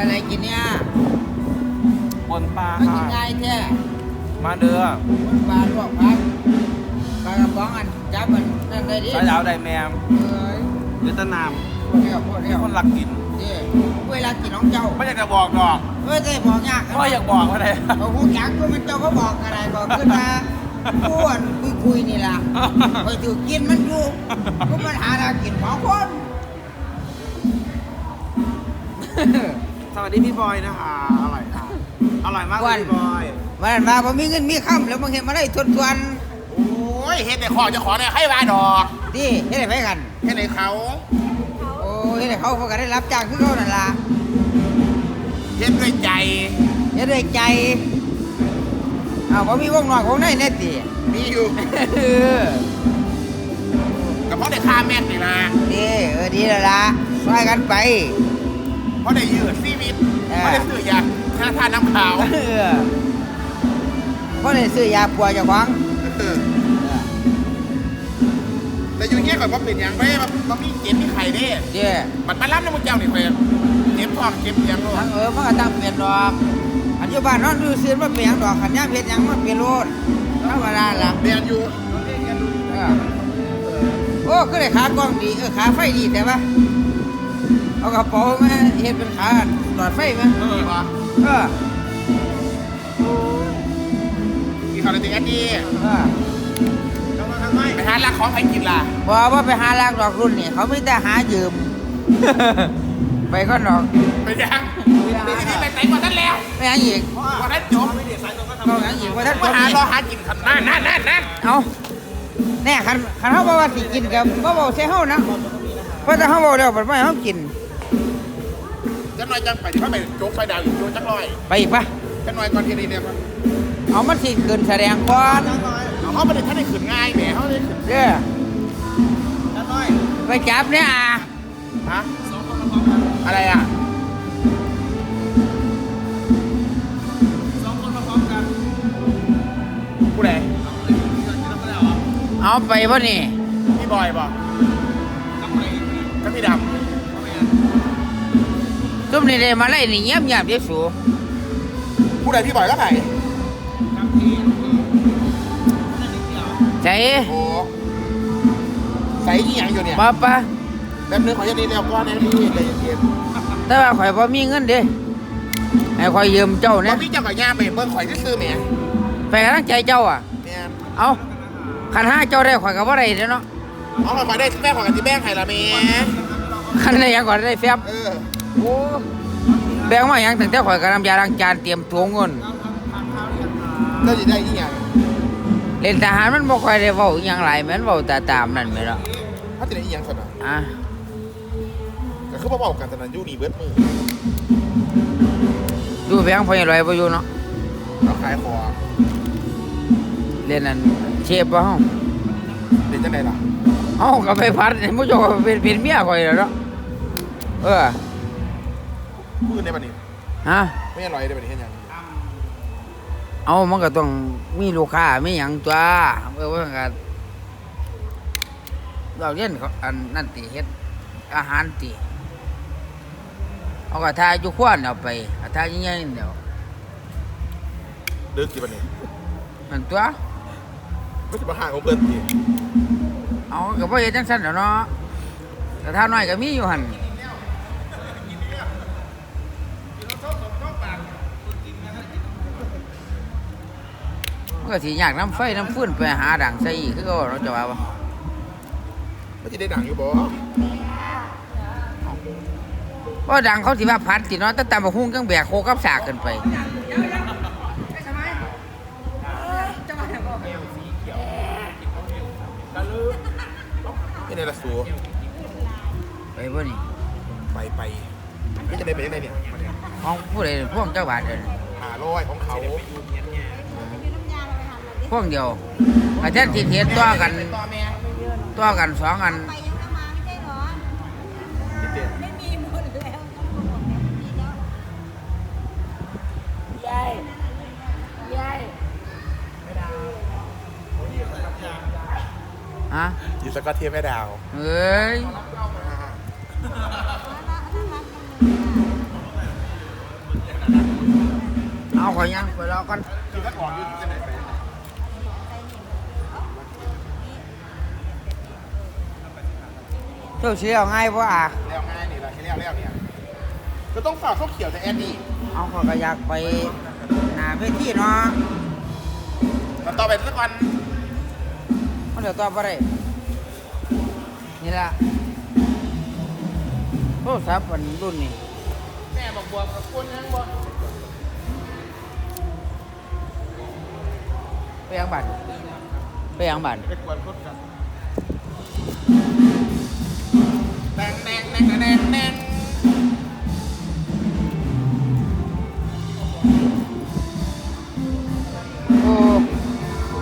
อะไรกินเนี่ยบนปลาไม่กิค่ะนง่ายแท้มาเด้อปลาลวกพักปลากระป๋องอันจับมันนั่นได้ดิสายดาวได้แมมเอ้ยยุทธนามพวกเดียวพวกเดีมียวคนหลักกินนี่เวลากินของเจ้าไม่อยากจะบอกดอกเอ้ยได้บอกยากก็อยากบอกว่าไงเขาหูจักก็มันเจ้าก็บอกอะไรบอกขึ้นมาอ้วนคุยคุยๆนี่ล่ะไปถือกินมันอยู่ก็มันหาทางกินของคน สวัสดีพี่บอยนะคะอร่อยค่ะอร่อยมากเลยพี่บอย มันมาผมมีเงินมีค่ำแล้วมึงเห็นมาได้ทวนทวนโอ้ยเฮ็ดแต่ขอจะขอเนี่ยให้ว่าดอกๆดิเฮ็ดได้ไปกันเฮ็ดในเขาโอ้เฮ็ดให้เขาเขาก็ได้รับจ้างคือเขานั่นล่ะเฮ็ดด้วยใจ เฮ็ดด้วยใจอ้าวบ่มีวงนอกวงในแน่ติมีอยู่เออกับเพราะได้ค่าแม็กนี่นะดีเออดีแล้วล่ะช่วยกันไป เพราะได้ยืดชีวิตเออ เพราะได้ซื้อยาค่าทานน้ำขาวเออเพราะได้ซื้อยาปัวเจ้าของเออแต่อยู่เงี้ยก่อนว่าเป็นหยังไม่มันมีเจ็บมีไข่เด้เด้มันมารับน้ำมันเจ้านี่เพื่อนเจ็บท้องเจ็บหยังโลทั้ดงเออมันก็ตั้งเปลี่ยนดอกอันอยู่บ้านนอนดูซื้อมาเปลี่ยนดอกขันยามเฮ็ดหยังมันเปลี่ยนโลดธรรมดาล่ะเรียนอยู่เออโอ้ก็ได้ขากล้องดีเออขาไฟดีแต่ว่า เอากระเป๋ามาเฮ็ดเป็นขาหลอดไฟมาเออวะเออมีข่าวอะไรติดแอดดี้เออไปหาลักของใครกินล่ะบอกว่าไปหาลากดอกรุ่นนี่เขาไม่แต่หายืม ไปก็ดอกไปยังนี่นี่ไปไหนกว่านั้นแล้วไปหาอีกกว่านั้นจบเขาหาอีกว่าท่านมาบ่หามีรอหากินขันนั่นนั่นนั่นนั่นเอาแน่คันคันเขาบอกว่าสิกินกับบ่บอกใส่เฮานะเพราะถ้าเฮาบอกแล้วมันไม่ให้เฮากินจังห น่อยจังไปที่เขาไปโจ๊กไฟดาวอยู่โจ๊กจังลอยไปอีกปะจังหน่อยก่อนที่นี่เนี่ยเอามันสิเกินแสดงก่อนเอาเขาไม่ได้ท่านได้ขึ้นง่ายแหมเขาได้ขึ้นเด้อไปจับเนี่ยอะฮะอะไรอะผู้ใดเอาไปบ่นี่พี่บอยป่ะกับพี่ด ซุมนี่ได้มาไล่นี่เงียบเงียบๆเด้อสูำผู้ใดพี่บอยก็ไหนใจโอ้ใส่ยี่หยังอยู่เนี่ยบ่ปะแบบนึงขอยันนี้แล้วก็ในนี้ใจเย็นแต่ว่าข่อยบ่มีเงินเด้ให้ข่อยยืมเจ้าๆเนี่ว่ายพี่เจ้ากับย่าไปเบิ้งข่อยที่ซื้อแหมไปกำลังใจเจ้าอะเนี่ยเอาคันห้าเจ้าได้ข่อยก็บ่ได้เด้อเนาะเอาข่อยได้แม่ข่อยกับที่แบ่งไข่ละแม่คันได้หยังก่อนได้แฟบเออโอ้ แบ่งมาหยังตั้งแต่ข่อยกำลังยาล้างจานเตรียมถุงเงินเจ้าจะได้ยี่หยังเล่นทหารมันบ่ค่อยได้เว้าอิหยังหลายแม่นเว้าแต่ตามนั่นแม่นเนาะเขาจะได้ยี่หยังสนะอะก็คือเบาๆกันตอนนั้นอยู่นี่เบิดมือดูแบงค์พอยังลอยบ่อยู่เนาะเราขายของเล่นนั่นเชฟบ่เฮาเดี๋ยวจะไหนล่ะเฮาก็ไปพัดให้ผู้เจ้าก็เป็นเป็นเมียข่อยแล้วเนาะเออ พูดในบันนี้ฮะ ไม่อร่อยในบันนี้เห็นยังเอามันก็ต้องมีลูกค้ามีหยังตัวเออว่าก็เราเรียนเขาอันนั่นติเฮ็ดอาหารติเอาก็ทายอยู่ควนเอาไปเอาทายใหญ่ๆเดี๋ยวเดินกี่บันนี้นั่นตัวไม่ใช่มาห่างของเพื่อนทีเอาก็บ่เฮ็ดจังซั่นแหล้วเนาะแต่ถ้าน้อยก็มีอยู่หั่น ก็สิยากน้ำไฟน้ำฟืนไปหาดังใส่อีกคือเก็เราะจะว่าบ่ไม่ใช่ได้ดังอยู่บ่เพราะดังเขาสิว่าพัดสิเนาะแต่ตามบ่ฮู้จังแบกโคกับสากขึ้นไปไม่ในละสูไปบ่นี่ไปไปไม่จะได้ไปยังไงเนี่ยของผู้ใดพวกเจ้าบาทเด้อหาร้อยของเขา พวกเดียวอาจารย์สิเฮ็ดตัวกันต่อแม่ตัวกันสองอันไปยังก็มาไม่ใช่เหรอไม่มีหมดแล้วยายยายฮะอยู่สกอตเทียแม่ดาวเอ้ยข่อยยังข่อยรอก่อนคือถ้าออกอยู่ จะไหนไปเจ้าเสียเอาง่ายบ่อะแล้วง่ายนี่แหละแค่แล้วแล้วเนี่ยก็ต้องฝากข้าวเขียวแต่แอนนี่เอาข่อยก็อยากไปหน้าเวทีเนาะมันต่อไปสักวันมันเดี๋ยวตอบบ่ได้นี่ล่ะโทรศัพท์อันรุ่นนี้แม่บอกบวมกับคนยังบ่ไปยังบัตรไปยังบัตรไปกวนคนกัน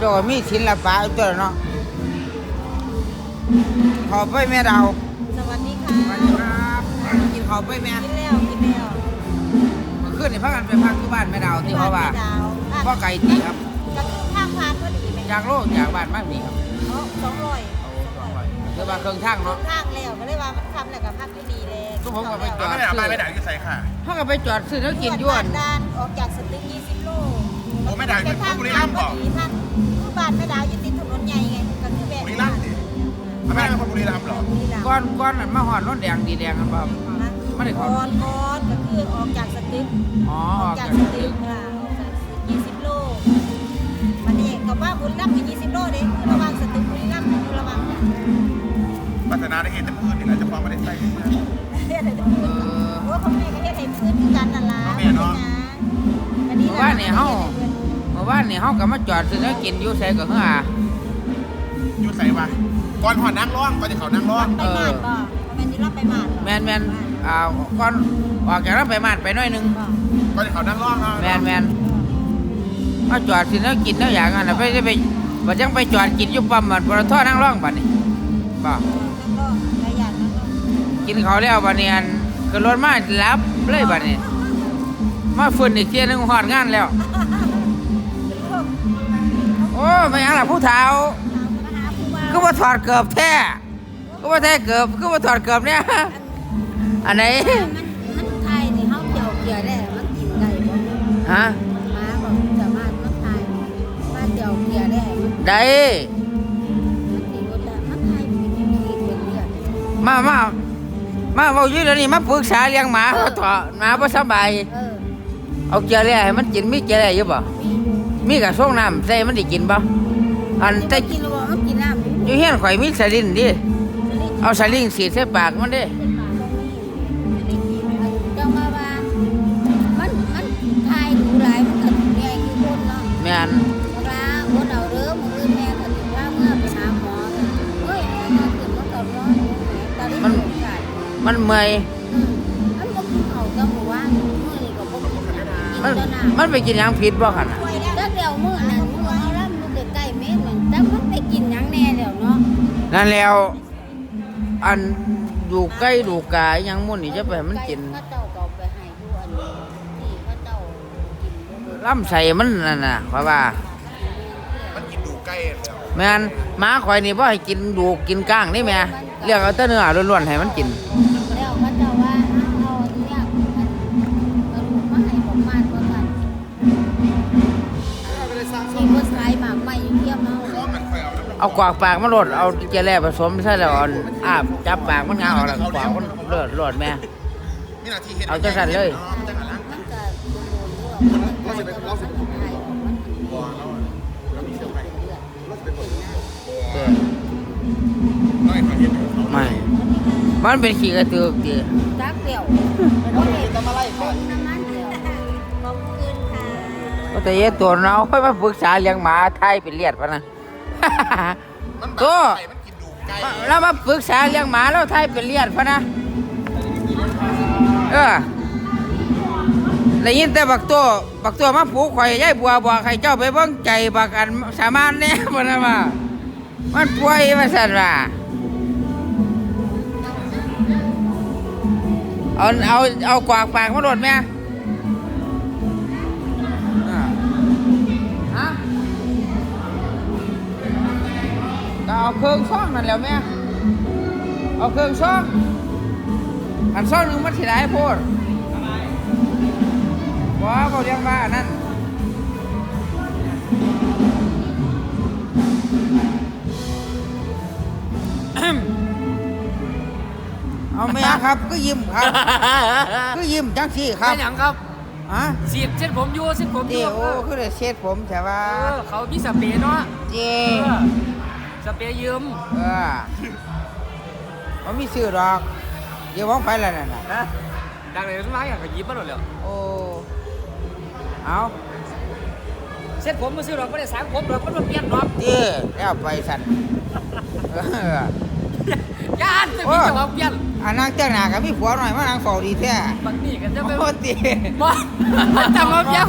เจ้าก็มีศิลปะอยู่ตัวเนาะขอไปแม่ดาวสวัสดีค่ะสวัสดีครับกินข้าวไปแม่กินแล้วกินแล้วเมื่อคืนนี่พากันไปพักที่บ้านแม่ดาวที่เขาว่าดาวพ่อไก่ตีครับกับข้างพานพอดีไหมจากโลกจากบ้านมากนี่ครับสองร้อยคือว่าเครื่องช่างเนาะข้างแล้วก็เลยว่ามันทำแล้วกับพักที่ดีเลยก็ผมก็ไปจอไม่ได้เอาไปไม่ได้ที่ใส่ค่ะเขาก็ไปจอดซื้อแล้วกินอยวนด้านออกจากสตึก20โล โอ้ไม่ได้เป็นทางบุรีรัมย์พบออกดีท่านคือบ้านแม่ดาวอยู่ติดถนนใหญ่ไงก็คือแบบุบรีรัมย์ดิไม่ได้เป็นคนบุรีรัมย์หรอบุรีรัมย์ก้อนก้อนนั่นมาหอดรถแดงดีแดงกันบ่นะไม่ได้ขอก่อนก่อนก็คือออกจากสตึกอ๋อออออกกจาจากกสตึกค่ะออกจากสตึก20โลมันนี่กับว่าบุรีรัมย์อยู่20โลเด้คือระหว่างสตึกบุรีรัมย์อยู่ระหว่างกันพัฒนาได้เห็นแต่พื้นนี่แหละจะความไม่ได้ใส่เฮ็ดให้ดูเออโอ้พ่อแม่ก็เฮ็ดให้พื้นคือกันนั่นล่ะพ่อแม่เนาะอันนี้เมื่อวานนี่เฮาเมื่อ วานนี่เฮาก็มาจอดซื้อแล้วกินอยู่ใส่ก็เฮืออยู่ใส่ปะก่อนหอดนั่งร้องก่อนจะเขานั่งร้องไปบ้านบ่แม่นสิรับไปบ้านแมนแมนอ่าก้อนออกจากนั้นไปมานไปหน่อยหนึงบ่ก่อนจะเขานั่งร้องเนาะแมนแมนมาจอดซื้อแล้วกินแล้วอย่างนั้นน่ะไปจะไปบ่จังไปจอดกินอยู่ปั๊มมันปตทนั่งร้องบัดนี้บ่แล้วก็ประหยัดแล้วก็กินเขาวแล้วบัดนี้อันก็รถมาหลับเลยบัดนี้ มาฟื้นอีกเที่ยหนึงฮอดงานแล้วโอ้ ไม่หยังล่ะผู้เฒ่ามาหาผู้ว่าก็ว่าถอดเกือบแท้ก็ว่าแท้เกือบก็ว่าถอดเกือบเนี่ยอันไหนมันมันไทยนี่เฮาเกี่ยวเกี่ยวได้มันกินได้บ่ฮะหมาบอกสามารถมันไทยมาเกี่ยวเกี่ยวได้มันได้มันสิบ่ได้มันไทยเป็นมีเป็นเลือดมามามาเว้าอยู่เดี๋ยวนี้มาปรึกษาเลี้ยงหมาเขาถอดหมาบ่สบายเออเอาเกลือแร่ให้มันกินมีเกลือแร่อยู่บ่มี มีกระส่งน้ำใส่มันได้กินบ่อันจะแต่กินแล้วบ่มันกินน้ำอยู่อยู่เฮียนข่อยมีสลินดิเอาสลิงสีดใส่ปากมันดิเจ้ามาว่ามันมันไทยดูหลายมันก็ใหญ่คือคนเนาะแม่นเวลาคนเอาเด้อมื้อแม่ก็สิพาเมื่อไปหาหมอเฮ้ยแม่ก็ขึ้นมันก็ร้อนอยู่แหมตอนนี้มันกาดมันเมื่อยอืมมันบ่กินข้าวกับหมู่ว่านมื้อนี้ก็บ่กินอาหารกินมันแต่น้ำ มันไปกินหยังผิดบ่คั่นน่ะ นั่นแล้ว อันดูใกล้ดูกายยังมุ่นนี่จะไปให้มันกินเขาเจ้าก็เอาไปให้ดูอันนี้ที่เขาเจ้ากินบ่เบิดลำใส่มันนั่นน่ะข่อยว่า มันกินดูใกล้แล้วแม่นหมาข่อยนี่บ่ให้กินดูกกินก้างนี่แม่เรียกเอาแต่เนื้อล้วนๆให้มันกิน แล้วเขาเจ้าว่าเอาเนี่ยมันกระดูกมาให้ผมมาดว่ากันมีคนขายหมากไม้อยู่เทียมเอาร้องกันคอย เอาแล้วเอากวากปากมันโลดเอาเกลือแร่ผสมใส่แล้วเอาอาบจับปากมันงาออกแล้วกวากมันเลือดโลดแม่ มีหน้าที่เห็นเอาจังสั่นเลยจังสั่นละมันก็โดนๆด้วยมันขายมันขายออกมันบัวเราเรามีเสื้อไปเลือดเราจะไปเปิดเออน้อยคอยเห็นอยู่เขาไม่ มันเป็นขี้กระตือกติจักเดี่ยวเขาเห็นจะมาไล่เขาน้ำมันเดี่ยวขอบคุณค่ะ ก็แต่เยตัวเราค่อยมาปรึกษาเลี้ยงหมาไทยเป็นเลียดพะนะ มันตัวไก่มันกินดูไก่แล้วมาปรึกษาเลี้ยงหมาแล้วไทยเป็นเลียดพะนะ เออได้ยินแต่บักตัวบักตัวมาผูกข่อยยายบัวบอกให้เจ้าไปเบิ่งใจบักอันสามานแน่พะนะว่ามันป่วยมาสั่นว่าเอาเอาเอากวากปากมาโดดแม่ เอาเครื่องซ่องนั่นแล้วแม่เอาเครื่องซ่องอันซ่องนึงมันสิได้โพดว้าบอกเรียกว่านั่นเอาแม่ครับก็ยิ้มครับก็ยิ้มจังสี่ครับเป็นอย่งครับอะเสียบเช็ดผมอยู่เช็ดผมอยู่เอโอ้คือเด็เส้นผมแต่ว่าเขามีสเปนเนาะเจ สเปรย์ยืมเออมันมีซื้อดอกเดี๋ยวมองไปแล้วนั่นน่ะนะดังเลยทุกร้านอย่างก็ยิ้มมาหมดเลยโอ้เอาเส้นผมมาซื้อหรอกไม่ได้สางผมหรอกมันมาเปลี่ยนหรอกเจ้แล้วไปสั่นเออย่านจะมีเจ้าของเปลี่ยนอันนั่งเจ้าหน้ากับมีผัวหน่อยมานางเฝ้าดีแท้บางนี่กันจะไปโอ้ตีบ่จังมาเปลี่ยน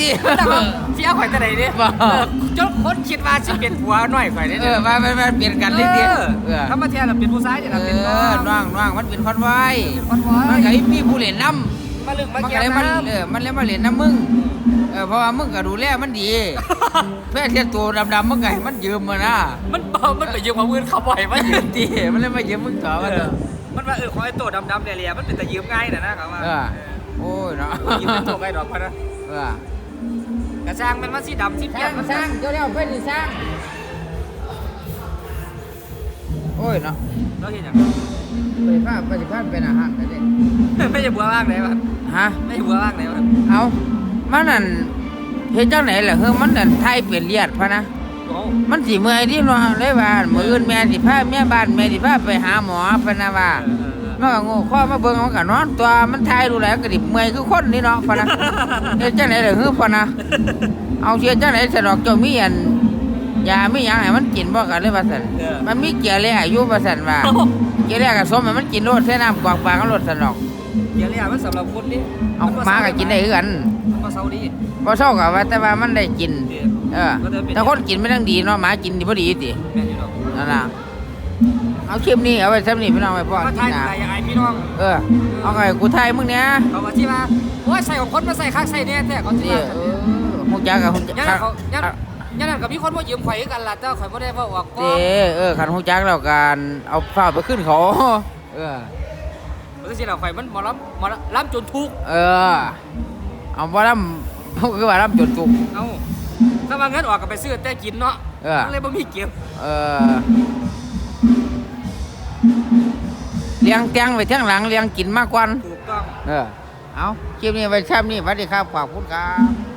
ตีจังมาเสียข่อยจะไหนดิบ่เออจนคนคิดว่าสิเป็นผัวน้อยข่อยได้เออมามามาเปลี่ยนกันเลยดิเออถ้ามาเทียนเราเป็นผู้ชายเนี่ยเอเราเป็นน้อองน้องน้องมันเป็นคนไว้คนไว้มันก็มีผู้เล่นน้ำมาลึกมัมานเกี่ยวเลยมันน้เออมันเลยมาเล่นน้ำมึงเออเพราะว่ามึงก็ดูแลมันดีแม่เทียนตัวดำๆมึงไงมันยืมมานะมันบ่มันไปยืมของมือเขาบ่อยมายืมตีมันเลยมายืมมึงต่อมาเถออะ มันว่าเออของไอ้ตัวดำๆเนี่ยมันเป็นแต่ยืมง่ายนะนะครับว่าเออ โอ้ยเนาะ ยืมเป็นตัวไงดอกพะนะ เออ กระช่างมันมาสีดำสีเปียกมันสร้างเจ้าเลี้ยวไปดิสร้างโอ้ยเนาะเราเห็นอย่างไปผ้าไปสิผ้าเป็นอาหารกันเด้ไม่ใช่บัวว่างไหนวะฮะ ไม่ใช่บัวว่างไหนวะเอามันนั่นเฮ็ดจังไหนล่ะเฮ้ยมันนั่นไทยเปลี่ยนเลียดพะนะ โอ้มันสิเมื่อยที่เนาะเลยว่ามื้ออื่นแม่สิพาแม่บ้านแม่สิพาไปหาหมอพะนะว่ามั นก็โง่ข้อมาเบิ่งมันก็นอนตัวมันทายดูแลก็ดิเมื่อยคือคนนี่เนาะพะนะเฮ็ดจังไหนล่ะเฮ้ยพะนะเอาเสียจังไหนสะดอกเจ้ามีอันยามีหยังให้มันกินบ่กันเลยว่าซั่นมันมีเกลือแร่อยู่ว่าซั่นว่าเกลือแร่ก็สมให้มันกินโลดใส่น้ำกอกปากกันโลดซั่นดอกเดี๋ยวเนี่ยมันสำหรับคนนี่เอาหมาก็กินได้คือกันมาเซาดีบ่เศร้าก็ว่าแต่ว่ามันได้กิน เออถ้าคนกินไม่ต้องดีเนาะหมากินดีพอดีติแม่นอยู่ดอกนั่นล่ะ เอาคลิปนี้เอาไว้ซ้ำนี่พี่น้องไว้พ่อมาที่ทายหนาอะไรอย่างไอพี่น้อง เออ เอาไงกูไทยมึงเนี้ยเขามาที่มาโอ้ยใส่ของคนมาใส่คักใส่เนี่ยแต่เขาที่นี่มาเออฮู้จักกับฮู้จักยันเขายันยันกับมีคนมายืมข่อยกันล่ะแต่ข่อยบ่ได้ว่าออกก็เด้เออคันฮู้จักแล้วกันเอาฟ้าไปขึ้นเขา เออมันสิเราข่อยมันหมอลำหมอลำจนทุก เออ เอาบ่ลำคือว่าลำจนตุกเอาถ้าว่าเงินออกก็ไปซื้อแต่กินเนาะเออเลยบ่มีเก็บเออ เลี้ยงเตียงไว้เที่ยงหลังเลี้ยงกินมากกว่าถูกต้อง เออเอาคลิปนี้ไว้ซ้ำนี่สวัสดีครับขอบคุณครับ